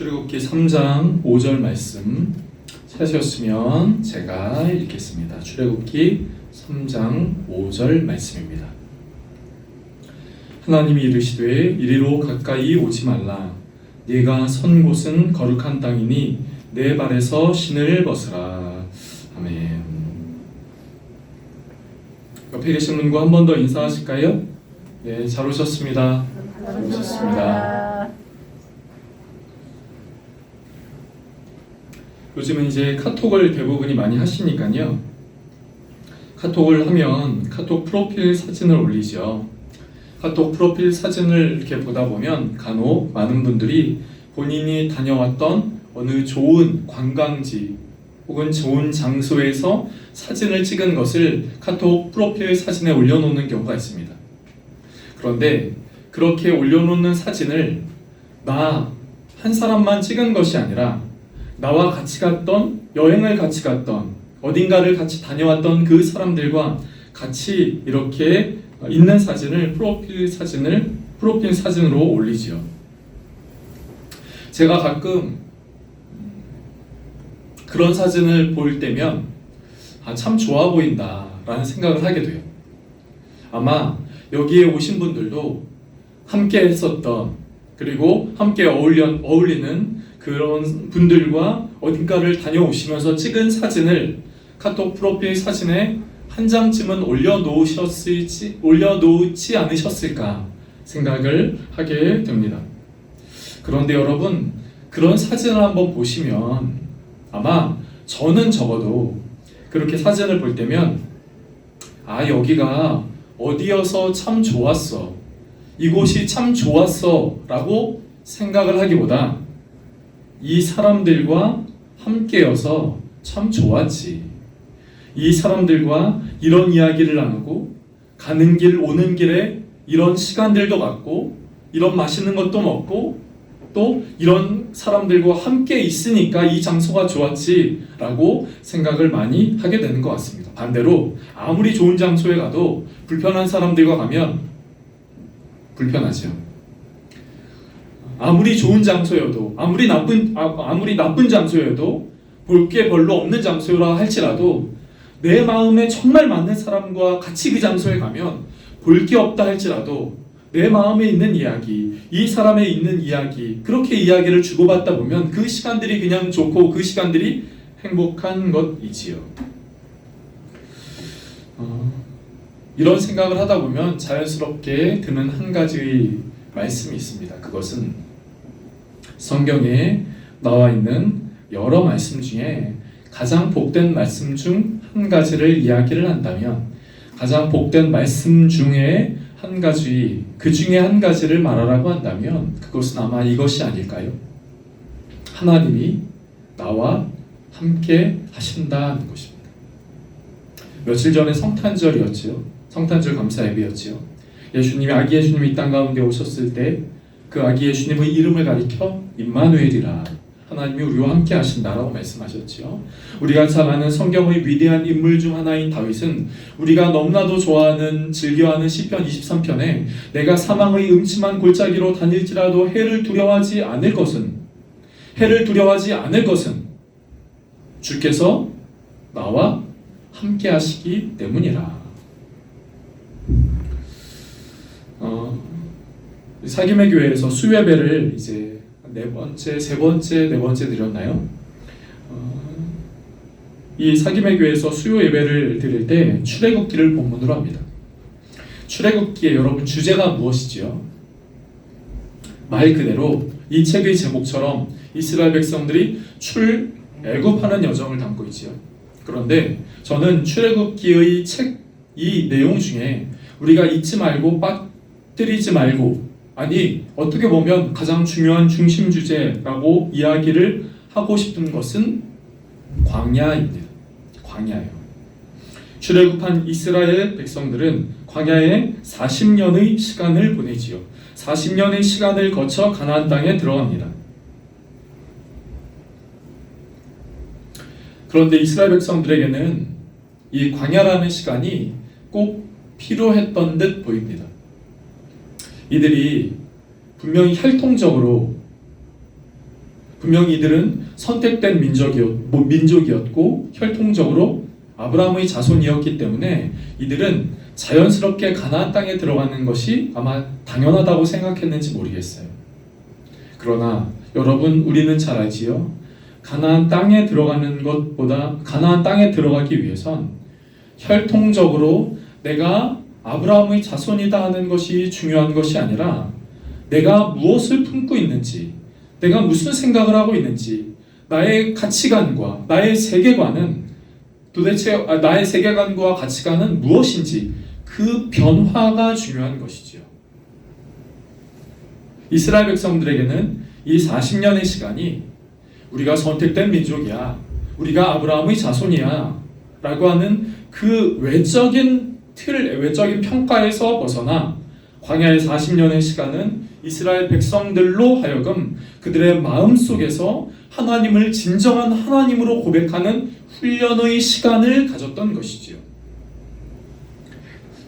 출애굽기 3장 5절 말씀 찾으셨으면 제가 읽겠습니다. 출애굽기 3장 5절 말씀입니다. 하나님이 이르시되 이리로 가까이 오지 말라 네가 선 곳은 거룩한 땅이니 내 발에서 신을 벗으라 아멘. 옆에 계신 분과 한 번 더 인사하실까요? 네, 잘 오셨습니다. 오셨습니다. 요즘은 이제 카톡을 대부분이 많이 하시니까요. 카톡을 하면 카톡 프로필 사진을 올리죠. 카톡 프로필 사진을 이렇게 보다 보면 간혹 많은 분들이 본인이 다녀왔던 어느 좋은 관광지 혹은 좋은 장소에서 사진을 찍은 것을 카톡 프로필 사진에 올려놓는 경우가 있습니다. 그런데 그렇게 올려놓는 사진을 나 한 사람만 찍은 것이 아니라 나와 같이 갔던 여행을 같이 갔던 어딘가를 같이 다녀왔던 그 사람들과 같이 이렇게 있는 사진을 프로필 사진을 프로필 사진으로 올리지요. 제가 가끔 그런 사진을 볼 때면 아, 참 좋아 보인다라는 생각을 하게 돼요. 아마 여기에 오신 분들도 함께 했었던 그리고 함께 어울려, 어울리는 그런 분들과 어딘가를 다녀오시면서 찍은 사진을 카톡 프로필 사진에 한 장쯤은 올려놓으셨을지 올려놓지 않으셨을까 생각을 하게 됩니다. 그런데 여러분 그런 사진을 한번 보시면 아마 저는 적어도 그렇게 사진을 볼 때면 아 여기가 어디여서 참 좋았어 이곳이 참 좋았어라고 생각을 하기보다 이 사람들과 함께여서 참 좋았지. 이 사람들과 이런 이야기를 나누고 가는 길 오는 길에 이런 시간들도 갖고 이런 맛있는 것도 먹고 또 이런 사람들과 함께 있으니까 이 장소가 좋았지라고 생각을 많이 하게 되는 것 같습니다. 반대로 아무리 좋은 장소에 가도 불편한 사람들과 가면 불편하죠. 아무리 좋은 장소여도 아무리 나쁜 아, 아무리 나쁜 장소여도 볼 게 별로 없는 장소라 할지라도 내 마음에 정말 맞는 사람과 같이 그 장소에 가면 볼 게 없다 할지라도 내 마음에 있는 이야기, 이 사람에 있는 이야기, 그렇게 이야기를 주고받다 보면 그 시간들이 그냥 좋고 그 시간들이 행복한 것이지요. 어, 이런 생각을 하다 보면 자연스럽게 드는 한 가지 말씀이 있습니다. 그것은 성경에 나와 있는 여러 말씀 중에 가장 복된 말씀 중 한 가지를 이야기를 한다면 가장 복된 말씀 중에 한 가지 그 중에 한 가지를 말하라고 한다면 그것은 아마 이것이 아닐까요? 하나님이 나와 함께 하신다는 것입니다. 며칠 전에 성탄절이었지요. 성탄절 감사 예배였지요. 예수님이 아기 예수님이 이 땅 가운데 오셨을 때 그 아기 예수님의 이름을 가리켜 임마누엘이라 하나님이 우리와 함께 하신다라고 말씀하셨지요. 우리가 잘 아는 성경의 위대한 인물 중 하나인 다윗은 우리가 너무나도 좋아하는 즐겨하는 시편 23편에 내가 사망의 음침한 골짜기로 다닐지라도 해를 두려워하지 않을 것은 해를 두려워하지 않을 것은 주께서 나와 함께 하시기 때문이라. 어, 사김의 교회에서 수예배를 이제 네 번째, 세 번째, 네 번째 드렸나요? 어, 이 사김의 교회에서 수요 예배를 드릴 때 출애굽기를 본문으로 합니다. 출애굽기의 여러분 주제가 무엇이지요? 말 그대로 이 책의 제목처럼 이스라엘 백성들이 출애굽하는 여정을 담고 있지요. 그런데 저는 출애굽기의 책 이 내용 중에 우리가 잊지 말고 빠뜨리지 말고 아니 어떻게 보면 가장 중요한 중심 주제라고 이야기를 하고 싶은 것은 광야입니다. 광야예요. 출애굽한 이스라엘 백성들은 광야에 40년의 시간을 보내지요. 40년의 시간을 거쳐 가나안 땅에 들어갑니다. 그런데 이스라엘 백성들에게는 이 광야라는 시간이 꼭 필요했던 듯 보입니다. 이들이 분명히 혈통적으로 분명히 이들은 선택된 민족이었, 뭐 민족이었고 혈통적으로 아브라함의 자손이었기 때문에 이들은 자연스럽게 가나안 땅에 들어가는 것이 아마 당연하다고 생각했는지 모르겠어요. 그러나 여러분 우리는 잘 알지요. 가나안 땅에 들어가는 것보다 가나안 땅에 들어가기 위해선 혈통적으로 내가 아브라함의 자손이다 하는 것이 중요한 것이 아니라 내가 무엇을 품고 있는지, 내가 무슨 생각을 하고 있는지, 나의 가치관과 나의 세계관은 도대체 아, 나의 세계관과 가치관은 무엇인지 그 변화가 중요한 것이지요. 이스라엘 백성들에게는 이 40년의 시간이 우리가 선택된 민족이야. 우리가 아브라함의 자손이야. 라고 하는 그 외적인 틀, 외적인 평가에서 벗어나 광야의 40년의 시간은 이스라엘 백성들로 하여금 그들의 마음 속에서 하나님을 진정한 하나님으로 고백하는 훈련의 시간을 가졌던 것이지요.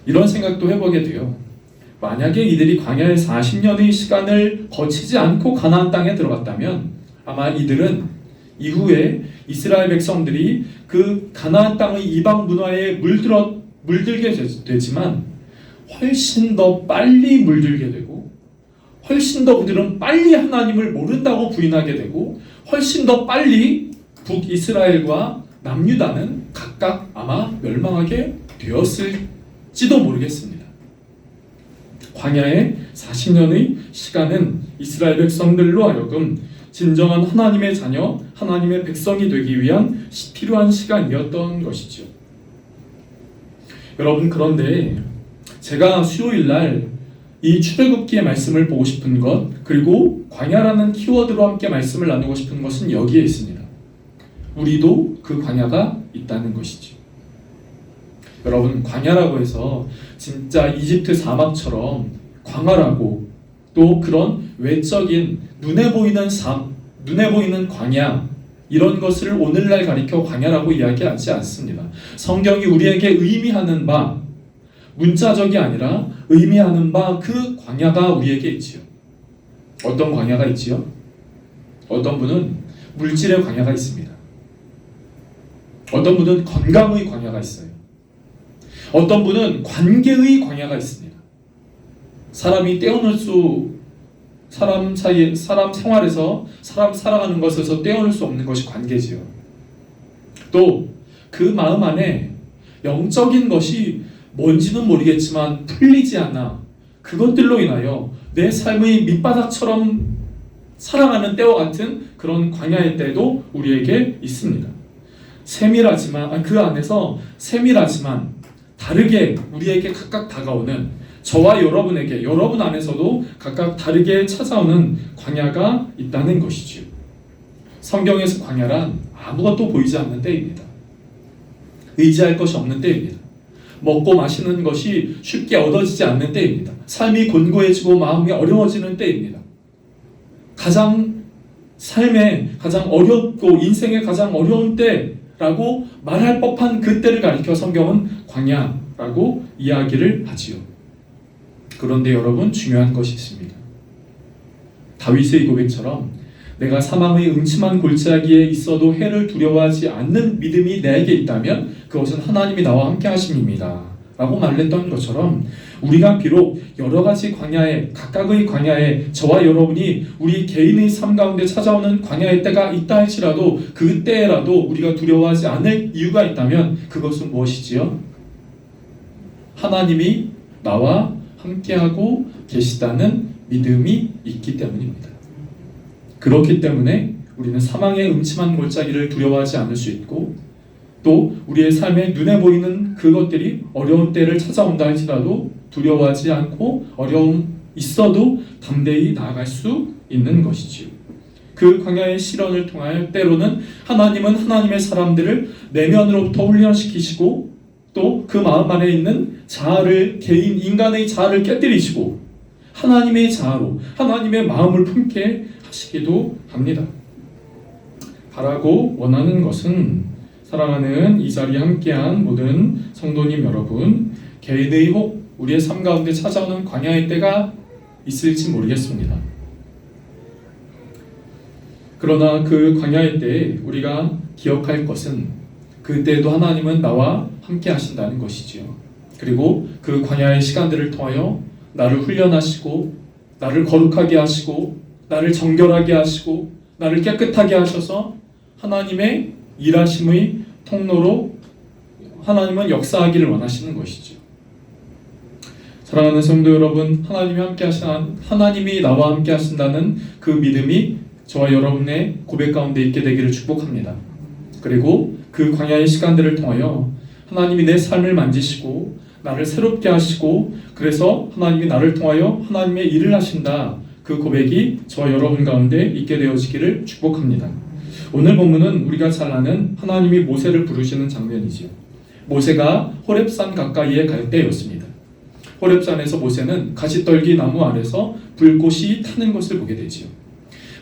이런 생각도 해보게 돼요. 만약에 이들이 광야의 40년의 시간을 거치지 않고 가나안 땅에 들어갔다면 아마 이들은 이후에 이스라엘 백성들이 그 가나안 땅의 이방 문화에 물들어 물들게 되지만 훨씬 더 빨리 물들게 되고 훨씬 더 그들은 빨리 하나님을 모른다고 부인하게 되고 훨씬 더 빨리 북이스라엘과 남유다는 각각 아마 멸망하게 되었을지도 모르겠습니다. 광야의 40년의 시간은 이스라엘 백성들로 하여금 진정한 하나님의 자녀, 하나님의 백성이 되기 위한 필요한 시간이었던 것이죠. 여러분 그런데 제가 수요일 날 이 출애굽기의 말씀을 보고 싶은 것 그리고 광야라는 키워드로 함께 말씀을 나누고 싶은 것은 여기에 있습니다. 우리도 그 광야가 있다는 것이죠. 여러분 광야라고 해서 진짜 이집트 사막처럼 광활하고 또 그런 외적인 눈에 보이는 삶, 눈에 보이는 광야 이런 것을 오늘날 가리켜 광야라고 이야기하지 않습니다. 성경이 우리에게 의미하는 바 문자적이 아니라 의미하는 바 그 광야가 우리에게 있지요. 어떤 광야가 있지요? 어떤 분은 물질의 광야가 있습니다. 어떤 분은 건강의 광야가 있어요. 어떤 분은 관계의 광야가 있습니다. 사람이 떼어놓을 수 사람 사이 사람 생활에서 사람 살아가는 것에서 떼어놓을 수 없는 것이 관계지요. 또 그 마음 안에 영적인 것이 뭔지는 모르겠지만 풀리지 않아 그것들로 인하여 내 삶의 밑바닥처럼 살아가는 때와 같은 그런 광야의 때도 우리에게 있습니다. 세밀하지만 그 안에서 세밀하지만 다르게 우리에게 각각 다가오는 저와 여러분에게 여러분 안에서도 각각 다르게 찾아오는 광야가 있다는 것이지요. 성경에서 광야란 아무것도 보이지 않는 때입니다. 의지할 것이 없는 때입니다. 먹고 마시는 것이 쉽게 얻어지지 않는 때입니다. 삶이 곤고해지고 마음이 어려워지는 때입니다. 가장 삶에 가장 어렵고 인생의 가장 어려운 때라고 말할 법한 그 때를 가리켜 성경은 광야라고 이야기를 하지요. 그런데 여러분 중요한 것이 있습니다. 다윗의 고백처럼 내가 사망의 음침한 골짜기에 있어도 해를 두려워하지 않는 믿음이 내게 있다면 그것은 하나님이 나와 함께 하심입니다. 라고 말했던 것처럼 우리가 비록 여러 가지 광야에 각각의 광야에 저와 여러분이 우리 개인의 삶 가운데 찾아오는 광야의 때가 있다 할지라도 그 때라도 우리가 두려워하지 않을 이유가 있다면 그것은 무엇이지요? 하나님이 나와 함께하고 계시다는 믿음이 있기 때문입니다. 그렇기 때문에 우리는 사망의 음침한 골짜기를 두려워하지 않을 수 있고 또 우리의 삶에 눈에 보이는 그것들이 어려운 때를 찾아온다 할지라도 두려워하지 않고 어려움 있어도 담대히 나아갈 수 있는 것이지요. 그 광야의 실현을 통하여 때로는 하나님은 하나님의 사람들을 내면으로부터 훈련시키시고 또 그 마음 안에 있는 자아를 개인 인간의 자아를 깨뜨리시고 하나님의 자아로 하나님의 마음을 품게 하시기도 합니다. 바라고 원하는 것은 사랑하는 이 자리에 함께한 모든 성도님 여러분, 개인의 혹 우리의 삶 가운데 찾아오는 광야의 때가 있을지 모르겠습니다. 그러나 그 광야의 때에 우리가 기억할 것은 그때도 하나님은 나와 함께 하신다는 것이지요. 그리고 그 광야의 시간들을 통하여 나를 훈련하시고 나를 거룩하게 하시고 나를 정결하게 하시고 나를 깨끗하게 하셔서 하나님의 일하심의 통로로 하나님은 역사하기를 원하시는 것이죠. 사랑하는 성도 여러분, 하나님이 함께 하신 하나님이 나와 함께 하신다는 그 믿음이 저와 여러분의 고백 가운데 있게 되기를 축복합니다. 그리고 그 광야의 시간들을 통하여 하나님이 내 삶을 만지시고 나를 새롭게 하시고 그래서 하나님이 나를 통하여 하나님의 일을 하신다. 그 고백이 저와 여러분 가운데 있게 되어지기를 축복합니다. 오늘 본문은 우리가 잘 아는 하나님이 모세를 부르시는 장면이지요. 모세가 호렙산 가까이에 갈 때였습니다. 호렙산에서 모세는 가시떨기 나무 아래서 불꽃이 타는 것을 보게 되지요.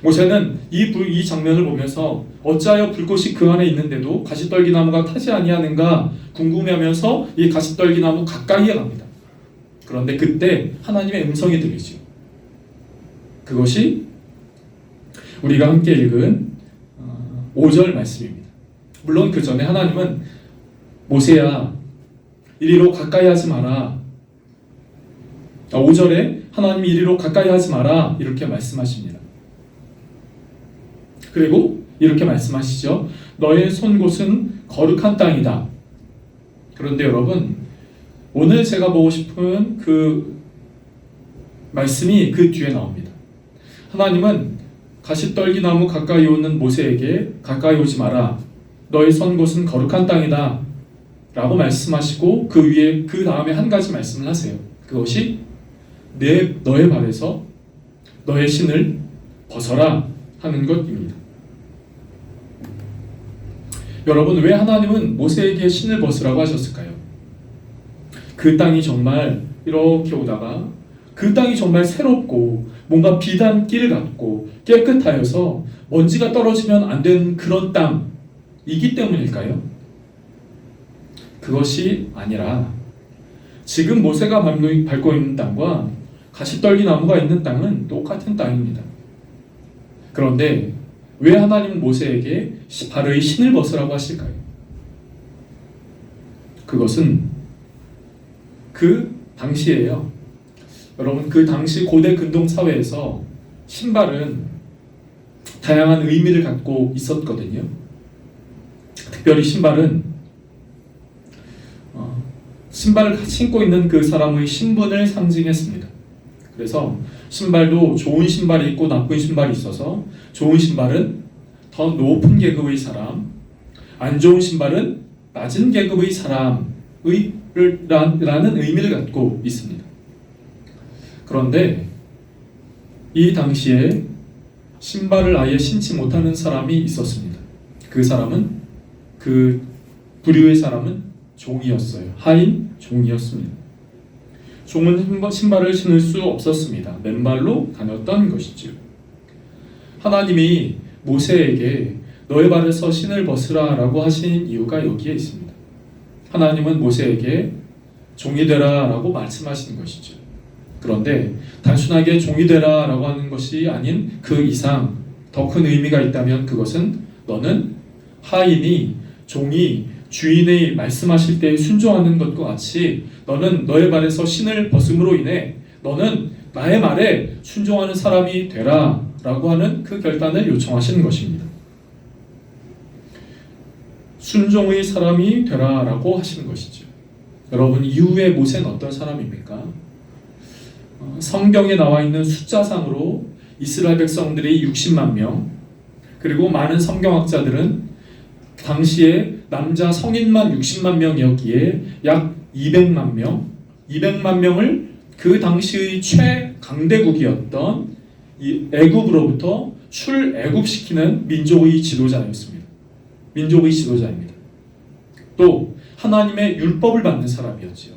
모세는 이, 불, 이 장면을 보면서 어찌하여 불꽃이 그 안에 있는데도 가시떨기 나무가 타지 아니하는가 궁금해하면서 이 가시떨기 나무 가까이에 갑니다. 그런데 그때 하나님의 음성이 들리죠. 그것이 우리가 함께 읽은 5절 말씀입니다. 물론 그 전에 하나님은 모세야 이리로 가까이 하지 마라. 5절에 하나님이 이리로 가까이 하지 마라 이렇게 말씀하십니다. 그리고 이렇게 말씀하시죠. 너의 손곳은 거룩한 땅이다. 그런데 여러분 오늘 제가 보고 싶은 그 말씀이 그 뒤에 나옵니다. 하나님은 가시떨기 나무 가까이 오는 모세에게 가까이 오지 마라. 너의 선 곳은 거룩한 땅이다. 라고 말씀하시고 그 위에 그 다음에 한 가지 말씀을 하세요. 그것이 내 너의 발에서 너의 신을 벗어라 하는 것입니다. 여러분 왜 하나님은 모세에게 신을 벗으라고 하셨을까요? 그 땅이 정말 이렇게 오다가 그 땅이 정말 새롭고 뭔가 비단길 같고 깨끗하여서 먼지가 떨어지면 안 되는 그런 땅이기 때문일까요? 그것이 아니라 지금 모세가 밟고 있는 땅과 가시떨기 나무가 있는 땅은 똑같은 땅입니다. 그런데 왜 하나님은 모세에게 발의 신을 벗으라고 하실까요? 그것은 그 당시에요. 여러분 그 당시 고대 근동 사회에서 신발은 다양한 의미를 갖고 있었거든요. 특별히 신발은 어, 신발을 신고 있는 그 사람의 신분을 상징했습니다. 그래서 신발도 좋은 신발이 있고 나쁜 신발이 있어서 좋은 신발은 더 높은 계급의 사람, 안 좋은 신발은 낮은 계급의 사람의 라는 의미를 갖고 있습니다. 그런데 이 당시에 신발을 아예 신지 못하는 사람이 있었습니다. 그 사람은 그 부류의 사람은 종이었어요. 하인 종이었습니다. 종은 신발을 신을 수 없었습니다. 맨발로 다녔던 것이죠. 하나님이 모세에게 너의 발에서 신을 벗으라 라고 하신 이유가 여기에 있습니다. 하나님은 모세에게 종이 되라 라고 말씀하신 것이죠. 그런데 단순하게 종이 되라 라고 하는 것이 아닌 그 이상 더 큰 의미가 있다면 그것은 너는 하인이 종이 주인의 말씀하실 때 순종하는 것과 같이 너는 너의 발에서 신을 벗음으로 인해 너는 나의 말에 순종하는 사람이 되라 라고 하는 그 결단을 요청하시는 것입니다. 순종의 사람이 되라 라고 하시는 것이죠. 여러분 이후에 모세는 어떤 사람입니까? 어, 성경에 나와 있는 숫자상으로 이스라엘 백성들이 60만 명 그리고 많은 성경학자들은 당시에 남자 성인만 60만 명이었기에 약 200만 명, 200만 명을 그 당시의 최강대국이었던 이 애굽으로부터 출애굽시키는 민족의 지도자였습니다. 민족의 지도자입니다. 또 하나님의 율법을 받는 사람이었지요.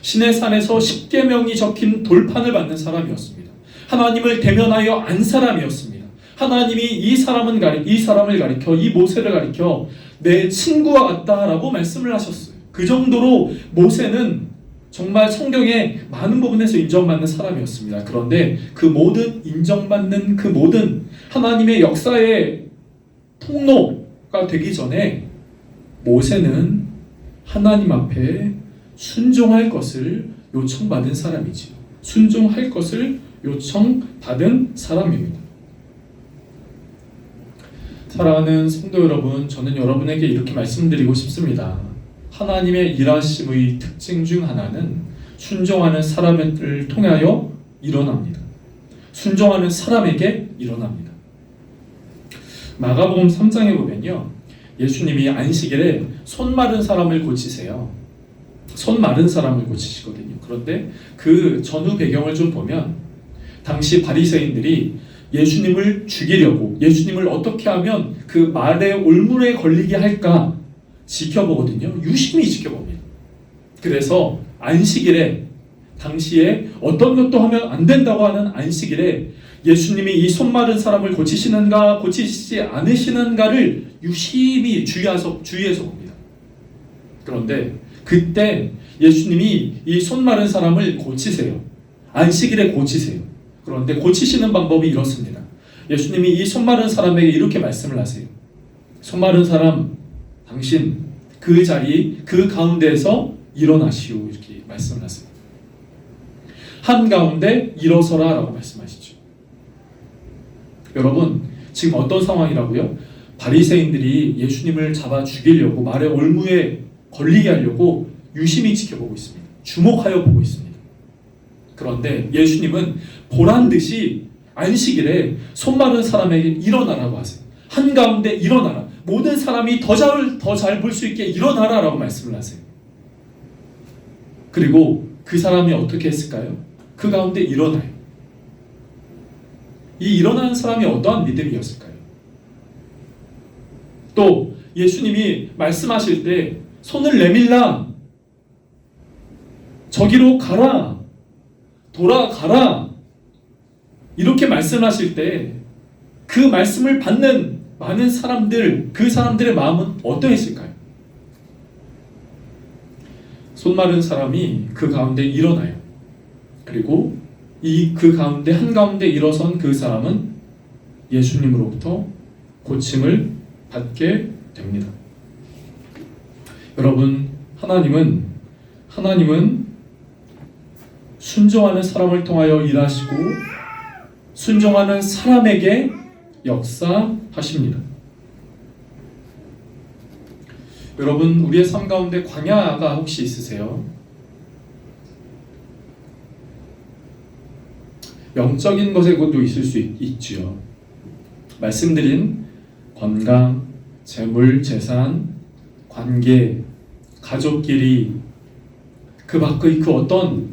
신의 산에서 십계명이 적힌 돌판을 받는 사람이었습니다. 하나님을 대면하여 안 사람이었습니다. 하나님이 이 사람은 가리 이 사람을 가리켜 이 모세를 가리켜 내 친구와 같다라고 말씀을 하셨어요. 그 정도로 모세는 정말 성경에 많은 부분에서 인정받는 사람이었습니다. 그런데 그 모든 인정받는 그 모든 하나님의 역사의 통로가 되기 전에 모세는 하나님 앞에 순종할 것을 요청받은 사람이지요. 순종할 것을 요청받은 사람입니다. 사랑하는 성도 여러분, 저는 여러분에게 이렇게 말씀드리고 싶습니다. 하나님의 일하심의 특징 중 하나는 순종하는 사람을 통하여 일어납니다. 순종하는 사람에게 일어납니다. 마가복음 3장에 보면요. 예수님이 안식일에 손 마른 사람을 고치세요. 손 마른 사람을 고치시거든요. 그런데 그 전후 배경을 좀 보면 당시 바리새인들이 예수님을 죽이려고 예수님을 어떻게 하면 그 말의 올물에 걸리게 할까 지켜보거든요. 유심히 지켜봅니다. 그래서 안식일에 당시에 어떤 것도 하면 안 된다고 하는 안식일에 예수님이 이 손 마른 사람을 고치시는가 고치시지 않으시는가를 유심히 주의해서 주의해서 봅니다. 그런데 그때 예수님이 이 손 마른 사람을 고치세요. 안식일에 고치세요. 그런데 고치시는 방법이 이렇습니다. 예수님이 이 손 마른 사람에게 이렇게 말씀을 하세요. 손 마른 사람, 당신 그 자리 그 가운데에서 일어나시오 이렇게 말씀을 하세요. 한 가운데 일어서라 라고 말씀하시죠. 여러분 지금 어떤 상황이라고요? 바리새인들이 예수님을 잡아 죽이려고 말의 올무에 걸리게 하려고 유심히 지켜보고 있습니다. 주목하여 보고 있습니다. 그런데 예수님은 보란 듯이 안식일에 손 마른 사람에게 일어나라고 하세요. 한 가운데 일어나라. 모든 사람이 더 잘 더 잘 볼 수 있게 일어나라라고 말씀을 하세요. 그리고 그 사람이 어떻게 했을까요? 그 가운데 일어나요. 이 일어나는 사람이 어떠한 믿음이었을까요? 또 예수님이 말씀하실 때 손을 내밀라 저기로 가라 돌아가라 이렇게 말씀하실 때 그 말씀을 받는 많은 사람들 그 사람들의 마음은 어떠했을까요? 손 마른 사람이 그 가운데 일어나요. 그리고 이 그 가운데 한 가운데 일어선 그 사람은 예수님으로부터 고침을 받게 됩니다. 여러분 하나님은 하나님은 순종하는 사람을 통하여 일하시고 순종하는 사람에게 역사하십니다. 여러분 우리의 삶 가운데 광야가 혹시 있으세요? 영적인 것에도 있을 수 있, 있지요. 말씀드린 건강, 재물, 재산, 관계, 가족끼리 그 밖의 그 어떤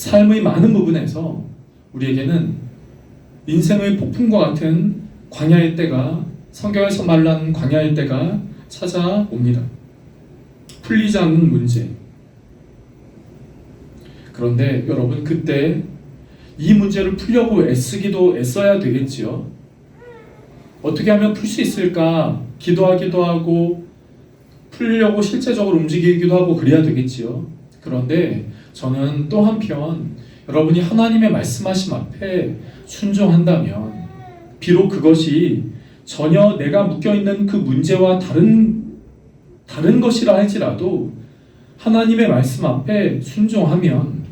삶의 많은 부분에서 우리에게는 인생의 폭풍과 같은 광야의 때가 성경에서 말한 광야의 때가 찾아옵니다. 풀리지 않는 문제. 그런데 여러분 그때 이 문제를 풀려고 애쓰기도 애써야 되겠지요. 어떻게 하면 풀 수 있을까 기도하기도 하고 풀려고 실제적으로 움직이기도 하고 그래야 되겠지요. 그런데 저는 또 한편 여러분이 하나님의 말씀하심 앞에 순종한다면 비록 그것이 전혀 내가 묶여 있는 그 문제와 다른 다른 것이라 할지라도 하나님의 말씀 앞에 순종하면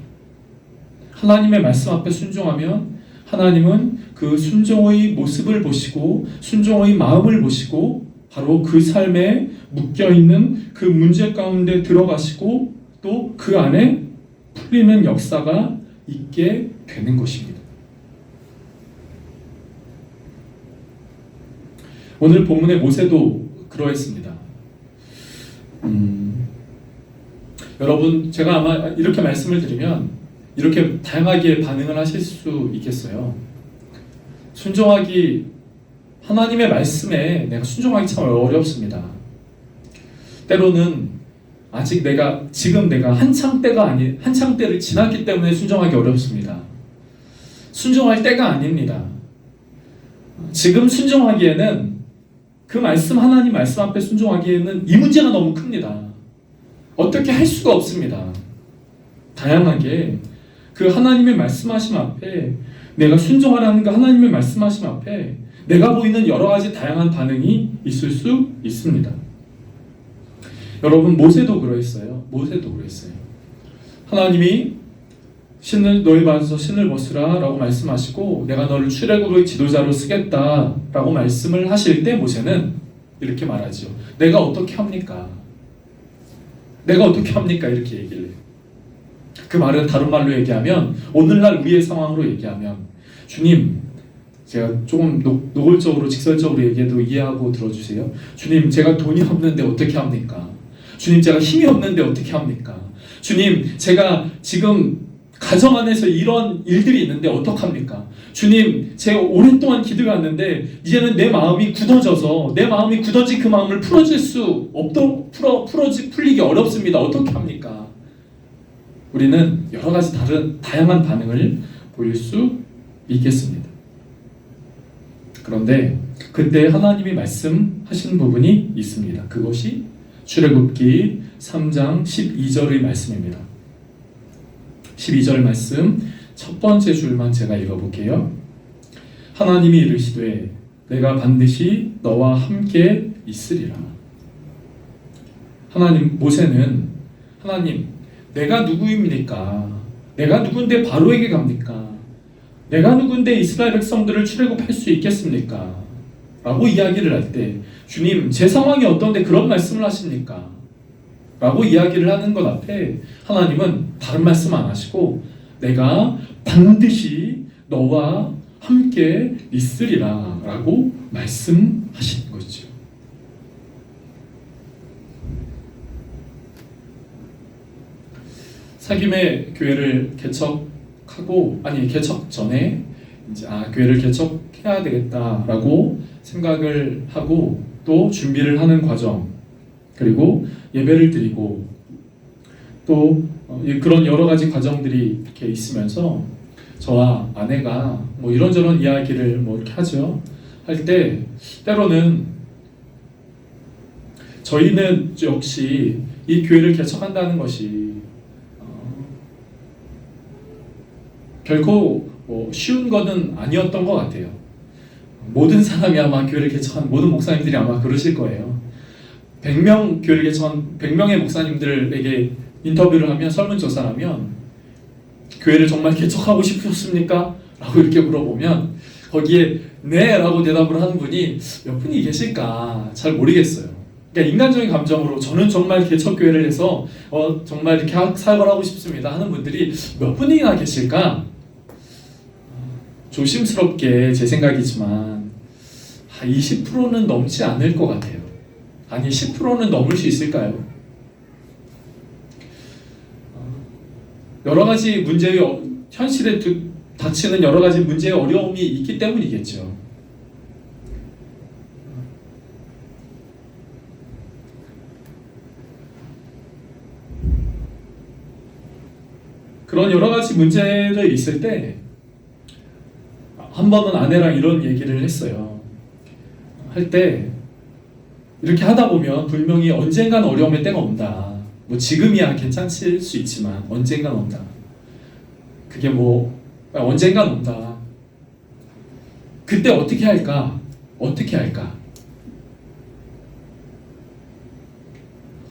하나님의 말씀 앞에 순종하면 하나님은 그 순종의 모습을 보시고 순종의 마음을 보시고 바로 그 삶에 묶여 있는 그 문제 가운데 들어가시고 또 그 안에 풀리는 역사가 있게 되는 것입니다. 오늘 본문의 모세도 그러했습니다. 음, 여러분, 제가 아마 이렇게 말씀을 드리면 이렇게 다양하게 반응을 하실 수 있겠어요. 순종하기, 하나님의 말씀에 내가 순종하기 참 어렵습니다. 때로는 아직 내가 지금 내가 한창 때가 아니 한창 때를 지났기 때문에 순종하기 어렵습니다. 순종할 때가 아닙니다. 지금 순종하기에는 그 말씀 하나님 말씀 앞에 순종하기에는 이 문제가 너무 큽니다. 어떻게 할 수가 없습니다. 다양하게 그 하나님의 말씀하심 앞에 내가 순종하라는 그 하나님의 말씀하심 앞에 내가 보이는 여러 가지 다양한 반응이 있을 수 있습니다. 여러분 모세도 그러했어요. 모세도 그랬어요. 하나님이 신을 너희 받아서 신을 벗으라라고 말씀하시고 내가 너를 출애굽의 지도자로 쓰겠다라고 말씀을 하실 때 모세는 이렇게 말하지요. 내가 어떻게 합니까? 내가 어떻게 합니까? 이렇게 얘기를 해요. 그 말은 다른 말로 얘기하면 오늘날 우리의 상황으로 얘기하면 주님 제가 조금 노, 노골적으로 직설적으로 얘기해도 이해하고 들어주세요. 주님 제가 돈이 없는데 어떻게 합니까? 주님 제가 힘이 없는데 어떻게 합니까? 주님 제가 지금 가정 안에서 이런 일들이 있는데 어떡합니까? 주님, 제가 오랫동안 기도해 왔는데 이제는 내 마음이 굳어져서 내 마음이 굳어진 그 마음을 풀어줄 수 없도 풀어 풀어지 풀리기 어렵습니다. 어떻게 합니까? 우리는 여러 가지 다른 다양한 반응을 보일 수 있겠습니다. 그런데 그때 하나님이 말씀하신 부분이 있습니다. 그것이 출애굽기 3장 12절의 말씀입니다. 12절 말씀 첫 번째 줄만 제가 읽어볼게요. 하나님이 이르시되 내가 반드시 너와 함께 있으리라. 하나님 모세는 하나님 내가 누구입니까? 내가 누군데 바로에게 갑니까? 내가 누군데 이스라엘 백성들을 출애굽할 수 있겠습니까? 라고 이야기를 할 때 주님 제 상황이 어떤데 그런 말씀을 하십니까? 라고 이야기를 하는 것 앞에 하나님은 다른 말씀 안 하시고 내가 반드시 너와 함께 있으리라 라고 말씀하시는 거죠. 사김의 교회를 개척하고 아니 개척 전에 이제 아 교회를 개척해야 되겠다라고 생각을 하고 또 준비를 하는 과정 그리고 예배를 드리고 또 어, 이- 그런 여러 가지 과정들이 이렇게 있으면서 저와 아내가 뭐 이런저런 이야기를 뭐 이렇게 하죠. 할 때 때로는 저희는 역시 이 교회를 개척한다는 것이 어, 결코 뭐 쉬운 것은 아니었던 것 같아요. 모든 사람이 아마 교회를 개척한 모든 목사님들이 아마 그러실 거예요. 100명 교회를 개척한 100명의 목사님들에게 인터뷰를 하면 설문조사하면 교회를 정말 개척하고 싶으셨습니까? 라고 이렇게 물어보면 거기에 네 라고 대답을 하는 분이 몇 분이 계실까 잘 모르겠어요. 그러니까 인간적인 감정으로 저는 정말 개척교회를 해서 어, 정말 이렇게 하- 사역을 하고 싶습니다 하는 분들이 몇 분이나 계실까? 조심스럽게 제 생각이지만 20%는 넘지 않을 것 같아요. 아니 10%는 넘을 수 있을까요? 어, 여러 가지 문제의 어- 현실에 두- 닥치는 여러 가지 문제의 어려움이 있기 때문이겠죠. 그런 여러 가지 문제를 있을 때 한 번은 아내랑 이런 얘기를 했어요. 할 때 이렇게 하다 보면 분명히 언젠간 어려움의 때가 온다. 뭐 지금이야 괜찮을 수 있지만 언젠간 온다. 그게 뭐 언젠간 온다. 그때 어떻게 할까? 어떻게 할까?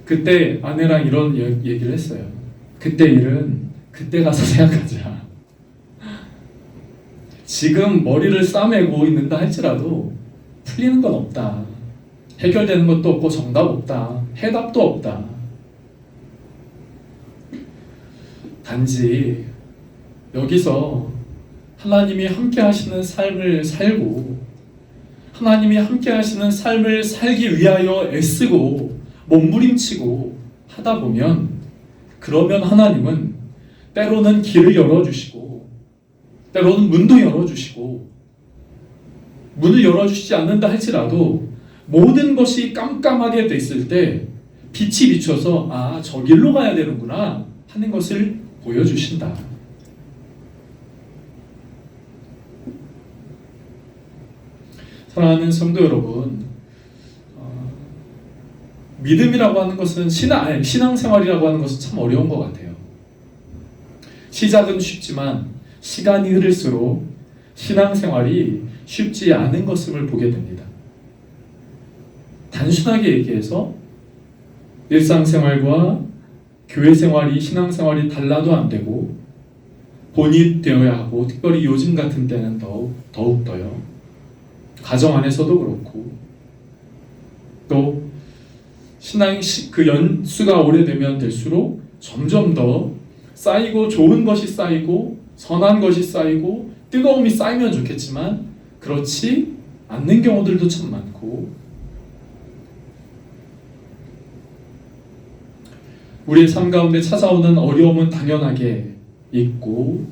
그때 아내랑 이런 예- 얘기를 했어요. 그때 일은 그때 가서 생각하자. 지금 머리를 싸매고 있는다 할지라도 풀리는 건 없다. 해결되는 것도 없고 정답 없다. 해답도 없다. 단지 여기서 하나님이 함께 하시는 삶을 살고 하나님이 함께 하시는 삶을 살기 위하여 애쓰고 몸부림치고 하다 보면 그러면 하나님은 때로는 길을 열어주시고 때로는 문도 열어주시고 문을 열어주시지 않는다 할지라도 모든 것이 깜깜하게 됐을 때 빛이 비춰서 아, 저 길로 가야 되는구나 하는 것을 보여주신다. 사랑하는 성도 여러분, 어, 믿음이라고 하는 것은 신앙 아니, 신앙생활이라고 하는 것은 참 어려운 것 같아요. 시작은 쉽지만 시간이 흐를수록 신앙생활이 쉽지 않은 것을 보게 됩니다. 단순하게 얘기해서 일상생활과 교회 생활이 신앙생활이 달라도 안 되고 본이 되어야 하고 특별히 요즘 같은 때는 더욱 더욱 더요. 가정 안에서도 그렇고 또 신앙 시- 그 연수가 오래되면 될수록 점점 더 쌓이고 좋은 것이 쌓이고 선한 것이 쌓이고 뜨거움이 쌓이면 좋겠지만 그렇지 않는 경우들도 참 많고. 우리의 삶 가운데 찾아오는 어려움은 당연하게 있고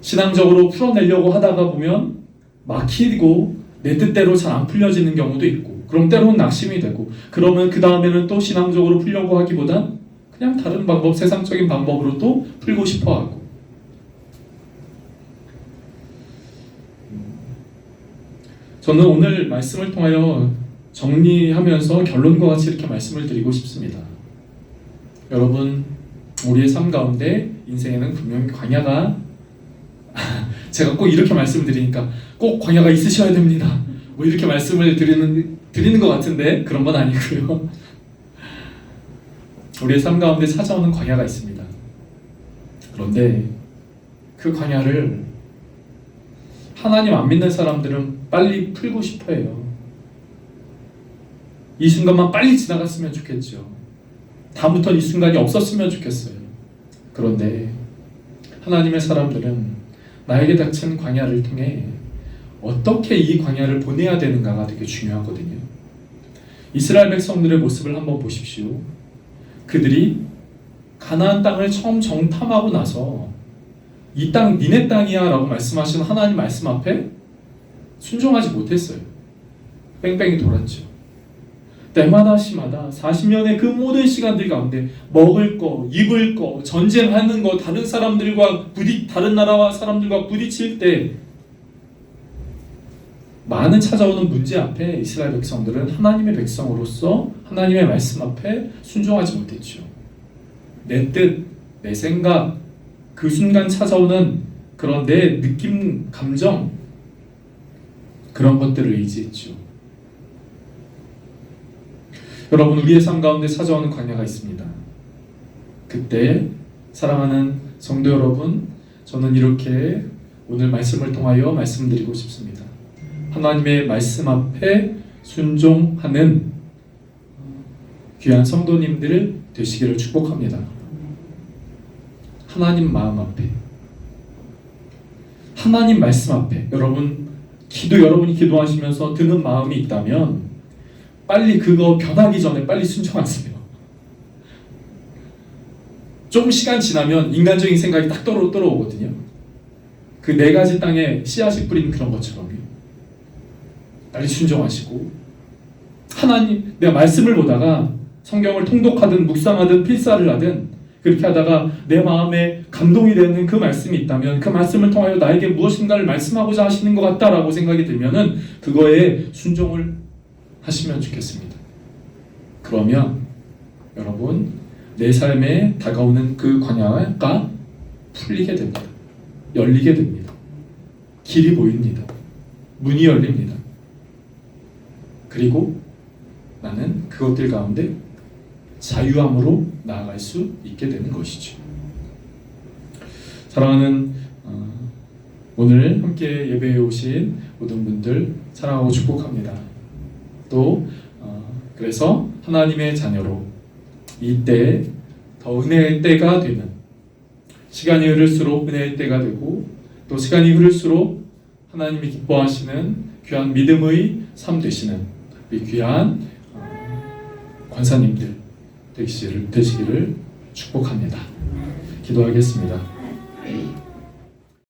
신앙적으로 풀어내려고 하다가 보면 막히고 내 뜻대로 잘 안 풀려지는 경우도 있고 그럼 때로는 낙심이 되고 그러면 그 다음에는 또 신앙적으로 풀려고 하기보단 그냥 다른 방법 세상적인 방법으로 또 풀고 싶어 하고 저는 오늘 말씀을 통하여 정리하면서 결론과 같이 이렇게 말씀을 드리고 싶습니다. 여러분 우리의 삶 가운데 인생에는 분명히 광야가 제가 꼭 이렇게 말씀을 드리니까 꼭 광야가 있으셔야 됩니다. 뭐 이렇게 말씀을 드리는 드리는 것 같은데 그런 건 아니고요. 우리의 삶 가운데 찾아오는 광야가 있습니다. 그런데 그 광야를 하나님 안 믿는 사람들은 빨리 풀고 싶어 해요. 이 순간만 빨리 지나갔으면 좋겠죠. 다음부터 이 순간이 없었으면 좋겠어요. 그런데 하나님의 사람들은 나에게 닥친 광야를 통해 어떻게 이 광야를 보내야 되는가가 되게 중요하거든요. 이스라엘 백성들의 모습을 한번 보십시오. 그들이 가나안 땅을 처음 정탐하고 나서 이 땅 니네 땅이야라고 말씀하신 하나님 말씀 앞에 순종하지 못했어요. 뺑뺑이 돌았죠. 때마다 시마다 40년의 그 모든 시간들 가운데 먹을 거, 입을 거, 전쟁하는 거, 다른 사람들과 부딪 다른 나라와 사람들과 부딪힐 때 많은 찾아오는 문제 앞에 이스라엘 백성들은 하나님의 백성으로서 하나님의 말씀 앞에 순종하지 못했죠. 내 뜻, 내 생각, 그 순간 찾아오는 그런 내 느낌, 감정 그런 것들을 의지했죠. 여러분 우리의 삶 가운데 찾아오는 광야가 있습니다. 그때 사랑하는 성도 여러분, 저는 이렇게 오늘 말씀을 통하여 말씀드리고 싶습니다. 하나님의 말씀 앞에 순종하는 귀한 성도님들 되시기를 축복합니다. 하나님 마음 앞에 하나님 말씀 앞에 여러분 기도 여러분이 기도하시면서 드는 마음이 있다면 빨리 그거 변하기 전에 빨리 순종하세요. 좀 시간 지나면 인간적인 생각이 딱 떨어 떨어오거든요. 그 네 가지 땅에 씨앗이 뿌린 그런 것처럼요. 빨리 순종하시고 하나님 내가 말씀을 보다가 성경을 통독하든 묵상하든 필사를 하든 그렇게 하다가 내 마음에 감동이 되는 그 말씀이 있다면 그 말씀을 통하여 나에게 무엇인가를 말씀하고자 하시는 것 같다라고 생각이 들면은 그거에 순종을 하시면 좋겠습니다. 그러면 여러분 내 삶에 다가오는 그 광야가 풀리게 됩니다. 열리게 됩니다. 길이 보입니다. 문이 열립니다. 그리고 나는 그것들 가운데 자유함으로 나아갈 수 있게 되는 것이죠. 사랑하는 어, 오늘 함께 예배해 오신 모든 분들 사랑하고 축복합니다. 또 어, 그래서 하나님의 자녀로 이때 더 은혜의 때가 되는 시간이 흐를수록 은혜의 때가 되고 또 시간이 흐를수록 하나님이 기뻐하시는 귀한 믿음의 삶 되시는 귀한 어, 권사님들 되시기를, 되시기를 축복합니다. 기도하겠습니다.